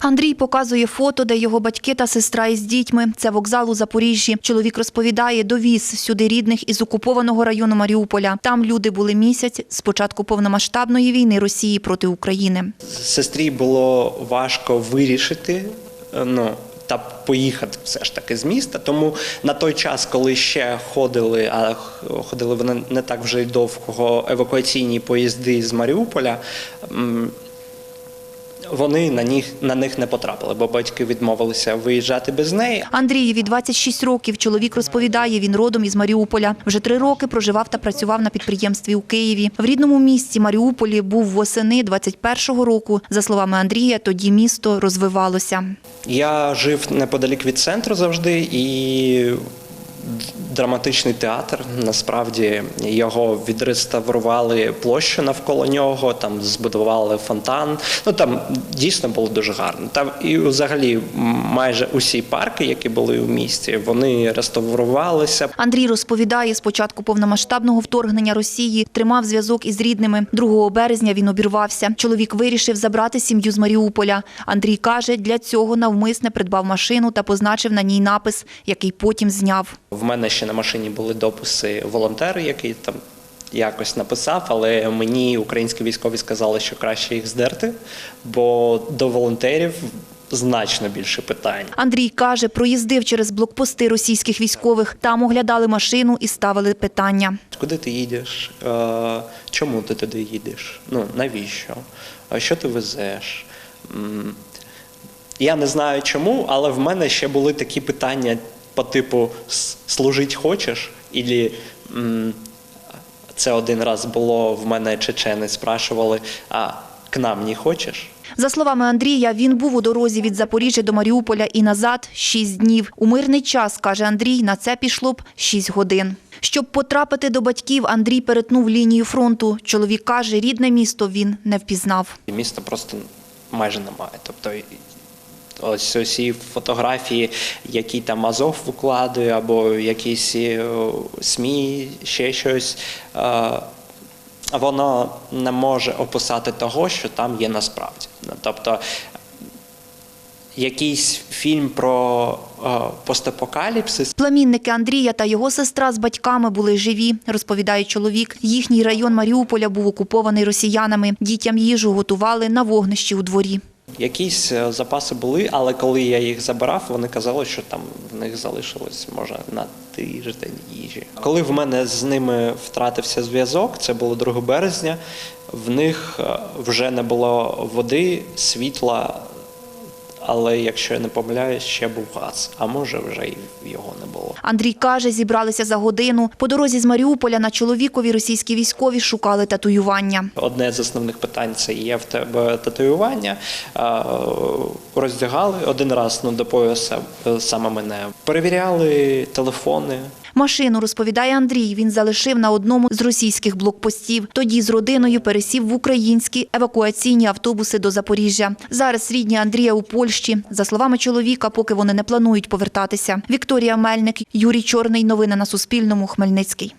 Андрій показує фото, де його батьки та сестра із дітьми. Це вокзал у Запоріжжі. Чоловік розповідає, довіз сюди рідних із окупованого району Маріуполя. Там люди були місяць з початку повномасштабної війни Росії проти України. Сестрі було важко вирішити. е, Ну, та поїхати все ж таки з міста. Тому на той час, коли ще ходили, а ходили вони не так вже й довго евакуаційні поїзди з Маріуполя, вони на них, на них не потрапили, бо батьки відмовилися виїжджати без неї. Андрієві 26 років. Чоловік розповідає, він родом із Маріуполя. Вже три роки проживав та працював на підприємстві у Києві. В рідному місті Маріуполі був восени 21-го року. За словами Андрія, тоді місто розвивалося. Я жив неподалік від центру завжди, і драматичний театр насправді його відреставрували площу навколо нього, там збудували фонтан. Ну там дійсно було дуже гарно. Там і взагалі майже усі парки, які були у місті, вони реставрувалися. Андрій розповідає, з початку повномасштабного вторгнення Росії тримав зв'язок із рідними. 2 березня він обірвався. Чоловік вирішив забрати сім'ю з Маріуполя. Андрій каже, для цього навмисне придбав машину та позначив на ній напис, який потім зняв. В мене ще на машині були дописи волонтера, який там якось написав, але мені українські військові сказали, що краще їх здерти, бо до волонтерів значно більше питань. Андрій каже, проїздив через блокпости російських військових. Там оглядали машину і ставили питання. Куди ти їдеш? Е, Чому ти туди їдеш? Ну навіщо? Що ти везеш? Я не знаю чому, але в мене ще були такі питання по типу служить хочеш? Ілі це один раз було в мене чечени, спрашували, а к нам не хочеш? За словами Андрія, він був у дорозі від Запоріжжя до Маріуполя і назад шість днів. У мирний час, каже Андрій, на це пішло б шість годин. Щоб потрапити до батьків, Андрій перетнув лінію фронту. Чоловік каже, рідне місто він не впізнав. І Міста просто майже немає. Тобто і- ось усі фотографії, які там Азов викладує, або якісь е, СМІ, ще щось. е, Воно не може описати того, що там є насправді. Ну, Тобто якийсь фільм про е, постапокаліпсис, Племінники Андрія та його сестра з батьками були живі, розповідає чоловік. Їхній район Маріуполя був окупований росіянами. Дітям їжу готували на вогнищі у дворі. Якісь е, запаси були, але коли я їх забирав, вони казали, що там в них залишилось може на тиждень їжі. Коли в мене з ними втратився зв'язок, це було 2 березня. В них е, вже не було води, світла, але якщо я не помиляюсь, ще був газ. А може вже і його не було. Андрій каже, зібралися за годину. По дорозі з Маріуполя на чоловікові російські військові шукали татуювання. Одне з основних питань це є в тебе татуювання. Роздягали один раз ну, до пояса е, саме мене. Перевіряли телефони. Машину, розповідає Андрій, він залишив на одному з російських блокпостів. Тоді з родиною пересів в українські евакуаційні автобуси до Запоріжжя. Зараз рідні Андрія у Польщі. За словами чоловіка, поки вони не планують повертатися. Вікторія Мельник, Юрій Чорний. Новини на Суспільному. Хмельницький.